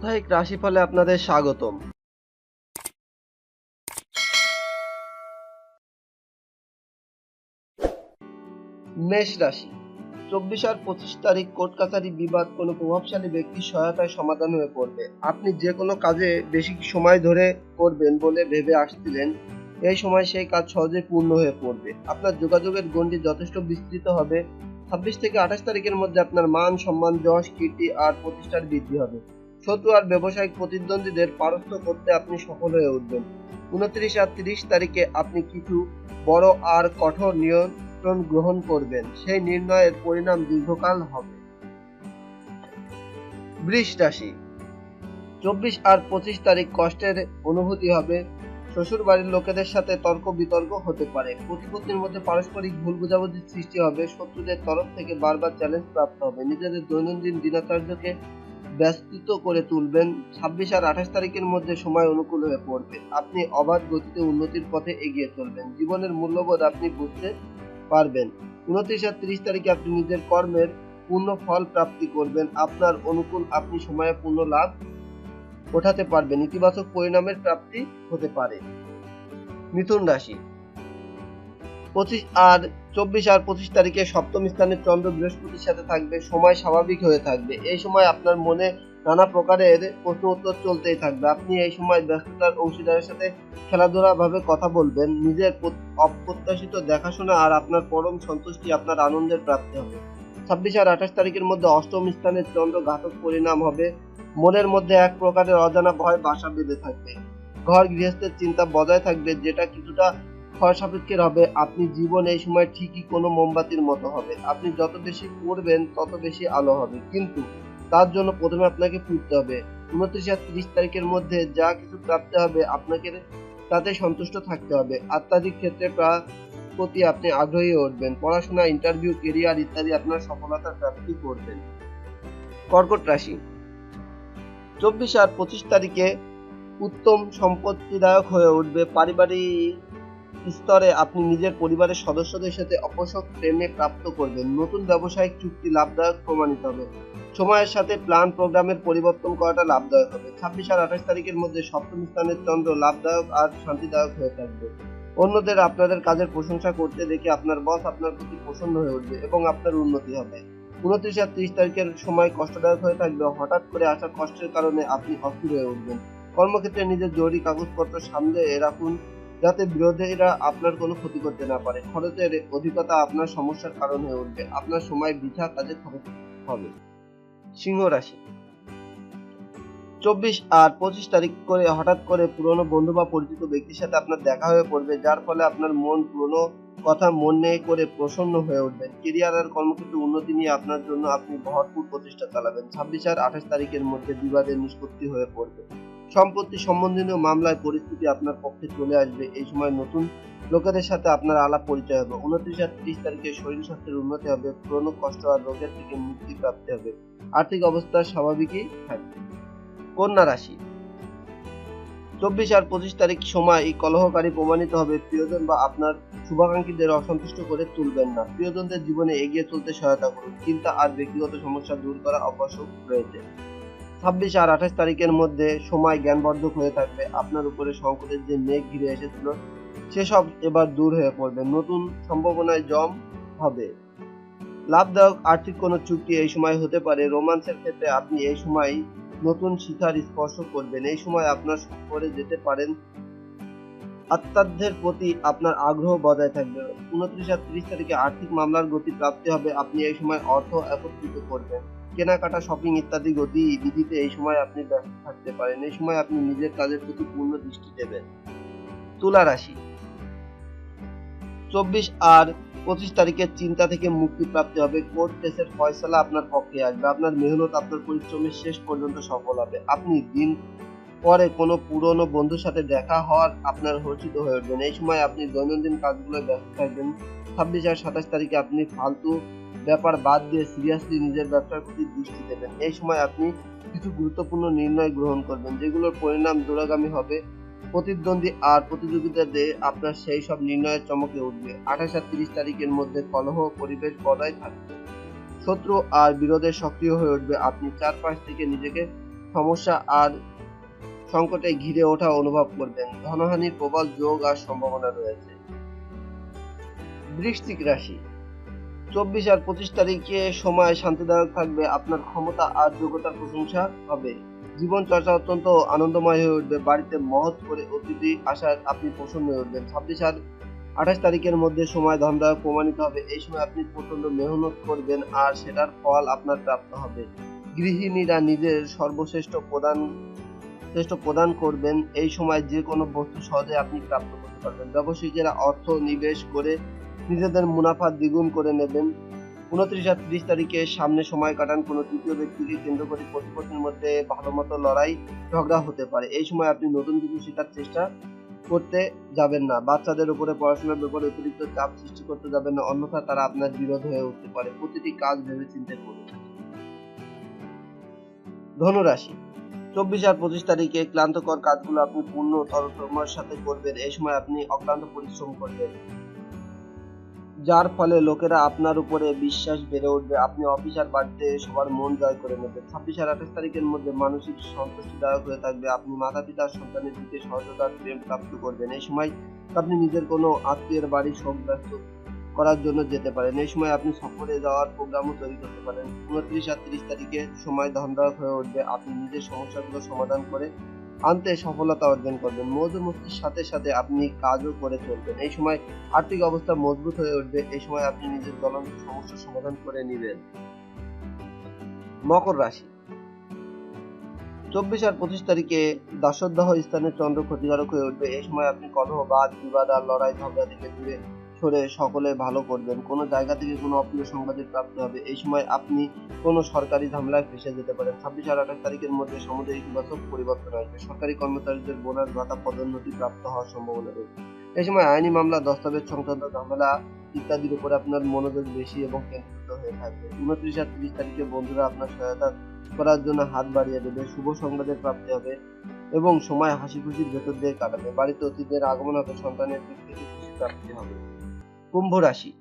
সাপ্তাহিক রাশিফলে আপনাদের স্বাগতম। মেষ রাশি, চব্বিশ আর পঁচিশ তারিখ কোর্ট কাছারি বিবাদ কোনো প্রভাবশালী ব্যক্তির সহায়তায় সমাধান হয়ে পড়বে। আপনি যে কোনো কাজে বেশি সময় ধরে করবেন বলে ভেবে আসছিলেন। এই সময় সেই কাজ সহজে পূর্ণ হয়ে পড়বে। আপনার যোগাযোগের গণ্ডি যথেষ্ট বিস্তৃত হবে। ছাব্বিশ থেকে আঠাশ তারিখের মধ্যে আপনার মান, সম্মান, যশ, কীর্তি আর প্রতিষ্ঠার বৃদ্ধি হবে। আর ব্যবসায়িক প্রতিদ্বন্দ্বীদের পারস্ত করতে আপনি সফল হয়ে উঠবেন। উনত্রিশ আর তিরিশ তারিখে আপনি কিছু বড় আর কঠোর নিয়ন্ত্রণ গ্রহণ করবেন। সেই নির্ণয়ের পরিণাম দীর্ঘকাল হবে। বৃষ রাশি। চব্বিশ আর পঁচিশ তারিখ কষ্টের অনুভূতি হবে। শ্বশুর বাড়ির লোকেদের সাথে তর্ক বিতর্ক হতে পারে। প্রতিপত্তির মধ্যে পারস্পরিক ভুল বোঝাবুঝির সৃষ্টি হবে। শত্রুদের তরফ থেকে বারবার চ্যালেঞ্জ প্রাপ্ত হবে। নিজেদের দৈনন্দিন দিনাচার্যকে ব্যস্তিত করে তুলবেন। ছাব্বিশ আর আঠাশ তারিখের মধ্যে সময় অনুকূল হয়ে পড়বে। আপনি অবাধ গতিতে উন্নতির পথে এগিয়ে চলবেন। জীবনের মূল্যবোধ আপনি বুঝতে পারবেন। উনত্রিশ আর তিরিশ তারিখে আপনি নিজের কর্মের পূর্ণ ফল প্রাপ্তি করবেন। আপনার অনুকূল আপনি সময়ে পূর্ণ লাভ ওঠাতে পারবেন। ইতিবাচক পরিণামের প্রাপ্তি হতে পারে। মিথুন রাশি। পঁচিশ আর চব্বিশ আর পঁচিশ তারিখে সপ্তম স্থানে চন্দ্র বৃহস্পতির সাথে থাকবে। সময় স্বাভাবিক হয়ে থাকবে। এই সময় আপনার মনে নানা প্রকারের প্রশ্ন উত্তর চলতেই থাকবে। আপনি এই সময় ব্যস্ততার অংশীদারের সাথে খেলাধুলা ভাবে কথা বলবেন। নিজের অপ্রত্যাশিত দেখাশোনা আর আপনার পরম সন্তুষ্টি আপনার আনন্দের প্রাপ্তি হবে। ছাব্বিশ আর আঠাশ তারিখের মধ্যে অষ্টম স্থানে চন্দ্র ঘাতক পরিণাম হবে। মনের মধ্যে এক প্রকারের অজানা ভয় বাসা বেঁধে থাকবে। ঘর গৃহস্থের চিন্তা বজায় থাকবে, যেটা কিছুটা ক্ষয় সাপেক্ষের হবে আপনি জীবন এই সময় ঠিকই কোনো মোমবাতির মতো হবে। আপনি যত বেশি পড়বেন, তত বেশি আলো হবে। কিন্তু তার জন্য প্রথমে আপনাকে পুড়তে হবে। উনত্রিশ আর তিরিশ তারিখের মধ্যে যা কিছু প্রাপ্তি হবে, আপনাকে তাতে সন্তুষ্ট থাকতে হবে। আত্মাধিক ক্ষেত্রে প্রা- প্রতি আপনি আগ্রহী উঠবেন পড়াশোনা ইন্টারভিউ কেরিয়ার ইত্যাদি আপনার সফলতার প্রাপ্তি করবেন। কর্কট রাশি। চব্বিশ আর পঁচিশ তারিখে উত্তম সম্পত্তিদায়ক হয়ে উঠবে। পারিবারিক স্তরে আপনি নিজের পরিবারের সদস্যদের সাথে অপোষক প্রেমে প্রাপ্ত করবেন। নতুন ব্যবসায়িক চুক্তি লাভদায়ক প্রমাণিত হবে। সময়ের সাথে প্ল্যান প্রোগ্রামের পরিবর্তন করাটা লাভদায়ক হবে। ছাব্বিশ আর আঠাশ তারিখের মধ্যে সপ্তম স্থানের চন্দ্র লাভদায়ক আর শান্তিদায়ক হয়ে থাকবে। অন্যদের আপনাদের কাজের প্রশংসা করতে দেখে আপনার বস আপনার প্রতি প্রসন্ন হয়ে উঠবে এবং আপনার উন্নতি হবে। উনত্রিশ আর ত্রিশ তারিখের সময় কষ্টদায়ক হয়ে থাকবে। হঠাৎ করে আসা কষ্টের কারণে আপনি অস্থির হয়ে উঠবেন। কর্মক্ষেত্রে নিজের জরুরি কাগজপত্র সামনে রাখুন। যাতে বিরোধীরা আপনার কোনো ক্ষতি করতে না পারে। খরচের অধিকতা আপনার সমস্যার কারণ হয়ে উঠবে আপনার সময় বৃথা কাজে খরচ হবে। সিংহ রাশি। চব্বিশ আর পঁচিশ তারিখ করে হঠাৎ করে পুরনো বন্ধু বা পরিচিত ব্যক্তির সাথে আপনার দেখা হয়ে পড়বে, যার ফলে আপনার মন পুরনো কথা মনে করে প্রসন্ন হয়ে উঠবেন কেরিয়ার আর কর্মক্ষেত্রে উন্নতি নিয়ে আপনার জন্য আপনি ভরপুর প্রচেষ্টা চালাবেন। ছাব্বিশ আর আঠাশ তারিখের মধ্যে বিবাদের নিষ্পত্তি হয়ে পড়বে। সম্পত্তি সম্বন্ধীয় মামলায় পরিস্থিতি আপনার পক্ষে চলে আসবে। এই সময় নতুন লোকেদের সাথে আপনার আলাপ পরিচয় হবে। উনত্রিশ আর ত্রিশ তারিখে শরীর স্বাস্থ্যের উন্নতি হবে, পুরনো কষ্ট আর রোগের থেকে মুক্তি প্রাপ্তি হবে। আর্থিক অবস্থা স্বাভাবিকই থাকবে। কন্যা রাশি। চব্বিশ আর পঁচিশ তারিখ সময় এই কলহকারী প্রমাণিত হবে। প্রিয়জন বা আপনার শুভাকাঙ্ক্ষীদের অসন্তুষ্ট করে তুলবেন না। প্রিয়জনদের জীবনে এগিয়ে চলতে সহায়তা করুন। চিন্তা আর ব্যক্তিগত সমস্যা দূর করা আবশ্যক রয়েছে। ছাব্বিশ আর আঠাশ তারিখের মধ্যে সময় জ্ঞানবর্ধক হয়ে থাকবে। আপনার উপরে সংকটের যে মেঘ ঘিরে এসেছিল, সেসব এবার দূর হয়ে পড়বে। নতুন সম্ভাবনায় জম হবে। লাভদায়ক আর্থিক কোনো চুক্তি এই সময় হতে পারে। রোমান্সের ক্ষেত্রে আপনি এই সময় নতুন শিখার স্পর্শ করবেন। এই সময় আপনার সফরে যেতে পারেন। আত্মাধ্যের প্রতি আপনার আগ্রহ বজায় থাকবে। উনত্রিশ আর ত্রিশ তারিখে আর্থিক মামলার গতি প্রাপ্তি হবে। আপনি এই সময় অর্থ একত্রিত করবেন। কেনাকাটা শপিং ইত্যাদি গতি বিধিতে এই সময় আপনি ব্যস্ত থাকতে পারেন। এই সময় আপনি নিজের কাজের প্রতি পূর্ণ দৃষ্টি দেবেন। তুলা রাশি। চব্বিশ আর পঁচিশ তারিখের চিন্তা থেকে মুক্তি প্রাপ্তি হবে। কোর্ট কেসের ফয়সলা আপনার পক্ষে আসবে। আপনার মেহনত, আপনার পরিশ্রমের শেষ পর্যন্ত সফল হবে। আপনি দিন পরে কোনো পুরনো বন্ধুর সাথে দেখা হওয়ার আপনার হর্ষিত হয়ে উঠবেন। এই সময় আপনি দৈনন্দিন কাজগুলো ব্যস্ত থাকবেন। ছাব্বিশ আর সাতাশ তারিখে আপনি ফালতু ব্যাপার বাদ দিয়ে সিরিয়াসলি নিজের ব্যবসার প্রতি দৃষ্টি দেবেন। এই সময় আপনি কিছু গুরুত্বপূর্ণ নির্ণয় গ্রহণ করবেন, যেগুলোর পরিণাম দূরগামী হবে। প্রতিদ্বন্দ্বী আর প্রতিযোগিতাদের আপনার সেই সব নির্ণয়ের চমকে উঠবে। আঠাশ আর তিরিশ তারিখের মধ্যে কলহ পরিবেশ বজায় থাকবে। শত্রু আর বিরোধে সক্রিয় হয়ে উঠবে আপনি। চারপাশ থেকে নিজেকে সমস্যা আর সংকটে ঘিরে ওঠা অনুভব করবেন। ধনহানির প্রবল যোগ আর সম্ভাবনা রয়েছে। বৃশ্চিক রাশি। চব্বিশ আর পঁচিশ তারিখে সময় শান্তিদায়ক থাকবে। আপনার ক্ষমতা আর যোগ্যতার প্রশংসা হবে। জীবন চর্চা অত্যন্ত আনন্দময় হয়ে উঠবে। বাড়িতে মহৎ করে অতিথি আসার আপনি প্রসন্ন হয়ে উঠবেন। ছাব্বিশ আর আঠাশ তারিখের মধ্যে সময় ধনদায়ক প্রমাণিত হবে। এই সময় আপনি প্রচণ্ড মেহনত করবেন আর সেটার ফল আপনার প্রাপ্ত হবে। গৃহিণীরা নিজের সর্বশ্রেষ্ঠ প্রদান, শ্রেষ্ঠ প্রদান করবেন। এই সময় যে কোনো বস্তু সহজে আপনি প্রাপ্ত করতে পারবেন। ব্যবসায়ীরা অর্থ নিবেশ করে নিজেদের মুনাফা দ্বিগুণ করে নেবেন। উনত্রিশ আর ত্রিশ তারিখে সামনে সময় কাটান কোনো তৃতীয় ব্যক্তিকে কেন্দ্র করে প্রতিপক্ষের মধ্যে ভালো মতো লড়াই, ঝগড়া হতে পারে। এই সময় আপনি নতুন কিছু শেখার চেষ্টা করতে যাবেন না। বাচ্চাদের উপরে পড়াশোনার ব্যাপারে অতিরিক্ত চাপ সৃষ্টি করতে যাবেন না, অন্যথা তারা আপনার বিরোধ হয়ে উঠতে পারে। প্রতিটি কাজ ভেবে চিন্তে করুন। ধনুরাশি। চব্বিশ আর পঁচিশ তারিখে ক্লান্তকর কাজগুলো আপনি পূর্ণ তরতমার সাথে করবেন। এই সময় আপনি অক্লান্ত পরিশ্রম করবেন। যার ফলে লোকেরা আপনার উপরে বিশ্বাস বেড়ে উঠবে। আপনি অফিস আর বাড়িতে সবার মন জয় করে নেবেন। ছাব্বিশ আর আঠাশ তারিখের মধ্যে মানসিক সন্তুষ্টিদায়ক হয়ে থাকবে। আপনি মাতা পিতার সন্তানের দিকে সহজতার প্রেম প্রাপ্ত করবেন। এই সময় আপনি নিজের কোনো আত্মীয়ের বাড়ি শোক করার জন্য যেতে পারেন। এই সময় আপনি সফরে যাওয়ার প্রোগ্রামও তৈরি করতে পারেন। উনত্রিশ আর তিরিশ তারিখে সময় ধনদায়ক হয়ে উঠবে। আপনি নিজের সমস্যাগুলো সমাধান করে আনতে সফলতা অর্জন করবেন। মধুমুক্তির সাথে সাথে আপনি কাজও করে চলবেন। এই সময় আর্থিক অবস্থা মজবুত হয়ে উঠবে। এই সময় আপনি নিজের জ্বলন্ত সমস্যার সমাধান করে নেবেন। মকর রাশি। চব্বিশ আর পঁচিশ তারিখে দাসদাহ স্থানে চন্দ্র ক্ষতিকারক হয়ে উঠবে। এই সময় আপনি কলহ বাদ বিবাদ আর লড়াই ঝগড়া থেকে দূরে সরে সকলে ভালো করবেন। কোনো জায়গা থেকে কোনো অপ্রিয় সংবাদের প্রাপ্তি হবে। এই সময় আপনি কোনো সরকারি ঝামেলায় ফেসে যেতে পারেন। ছাব্বিশ আর আঠাশ তারিখের মধ্যে সমুদ্রে ইতিবাচক পরিবর্তন আসবে। সরকারি কর্মচারীদের বোনাস ভাতা পদোন্নতি প্রাপ্ত হওয়ার সম্ভাবনা রয়েছে। এই সময় আইনি মামলা, দস্তাবেজ সংক্রান্ত ঝামেলা ইত্যাদির উপরে আপনার মনোযোগ বেশি এবং কেন্দ্রিত হয়ে থাকবে। উনত্রিশ আর তিরিশ তারিখে বন্ধুরা আপনার সহায়তা করার জন্য হাত বাড়িয়ে দেবে। শুভ সংবাদের প্রাপ্তি হবে এবং সময় হাসি খুশির ভেতর দিয়ে কাটাবে। বাড়িতে অতিথিদের আগমন হবে। সন্তানের দিক থেকে খুশি প্রাপ্তি হবে। কুম্ভ রাশি।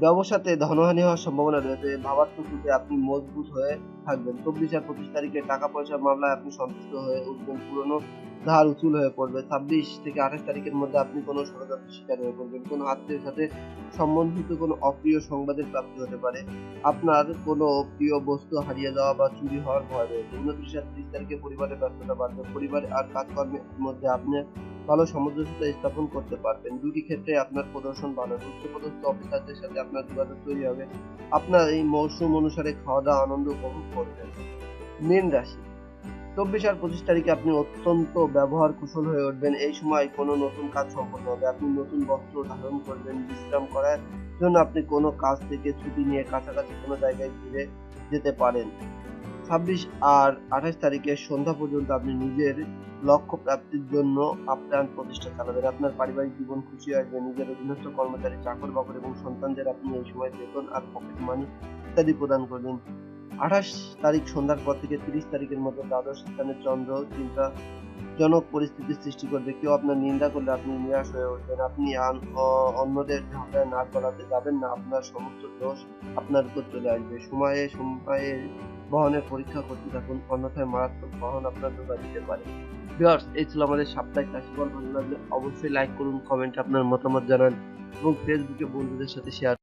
ব্যবসাতে ধনহানি হওয়ার সম্ভাবনা রয়েছে। ভাবাত্মকরূপে আপনি মজবুত হয়ে থাকবেন। চব্বিশ আর পঁচিশ তারিখে টাকা পয়সার মামলায় আপনি সন্তুষ্ট হয়ে উঠবেন। পুরনো ধার উচুল হয়ে পড়বে। ছাব্বিশ থেকে আঠাশ তারিখের মধ্যে আপনি কোনো ষড়যন্ত্র শিকার হয়ে পড়বেন। কোনো আত্মীয়ের সাথে সম্বন্ধিত কোনো অপ্রিয় সংবাদের প্রাপ্তি হতে পারে। আপনার কোনো প্রিয় বস্তু হারিয়ে যাওয়া বা চুরি হওয়ার ভয় রয়েছে। উনত্রিশ আর ত্রিশ তারিখে পরিবারের ব্যস্ততা বাড়বে। পরিবার আর কাজকর্মের মধ্যে আপনি ভালো সামঞ্জস্যতা স্থাপন করতে পারবেন। দুটি ক্ষেত্রে আপনার প্রদর্শন ভালো। উচ্চপদস্থ অফিসারদের সাথে আপনার যোগাযোগ তৈরি হবে। আপনার এই মৌসুম অনুসারে খাওয়া দাওয়া আনন্দ উপভোগ করবেন। মীন রাশি। চব্বিশ আর পঁচিশ তারিখে আপনি অত্যন্ত ব্যবহার কুশল হয়ে উঠবেন। এই সময় কোনো নতুন কাজ সম্পন্ন হবে। আপনি নতুন বস্ত্র ধারণ করবেন, বিশ্রাম করার জন্য আপনি কোনো কাজ থেকে ছুটি নিয়ে কাছাকাছি কোনো জায়গায় ঘুরে যেতে পারেন। ছাব্বিশ আর আঠাশ তারিখে সন্ধ্যা পর্যন্ত আপনি নিজের লক্ষ্য প্রাপ্তির জন্য আপ্রাণ প্রচেষ্টা চালাবেন। আপনার পারিবারিক জীবন খুশি আসবে নিজের অধীনস্থ কর্মচারী, চাকর, বাকর এবং সন্তানদের আপনি এই সময় বেতন আর পকেট মানি ইত্যাদি প্রদান করবেন। আঠাশ তারিখ সন্ধ্যার পর থেকে তিরিশ তারিখের মধ্যে দ্বাদশ স্থানে চন্দ্র চিন্তা জনক পরিস্থিতির সৃষ্টি করবে। কেউ আপনার নিন্দা করলে আপনি নিরাশ হয়ে উঠবেন। আপনি অন্যদের ঝাঁকায় না করাতে যাবেন না। আপনার সমস্ত দোষ আপনার উপর চলে আসবে। সময়ে সময়ে বহনের পরীক্ষা করতে থাকুন অন্যথায় মারাত্মক বহন আপনার ধোকা দিতে পারে। ভিউয়ার্স, এই ছিল আমাদের সাপ্তাহিক রাশিফল। ভালো লাগলে অবশ্যই লাইক করুন কমেন্ট আপনার মতামত জানান এবং ফেসবুকে বন্ধুদের সাথে শেয়ার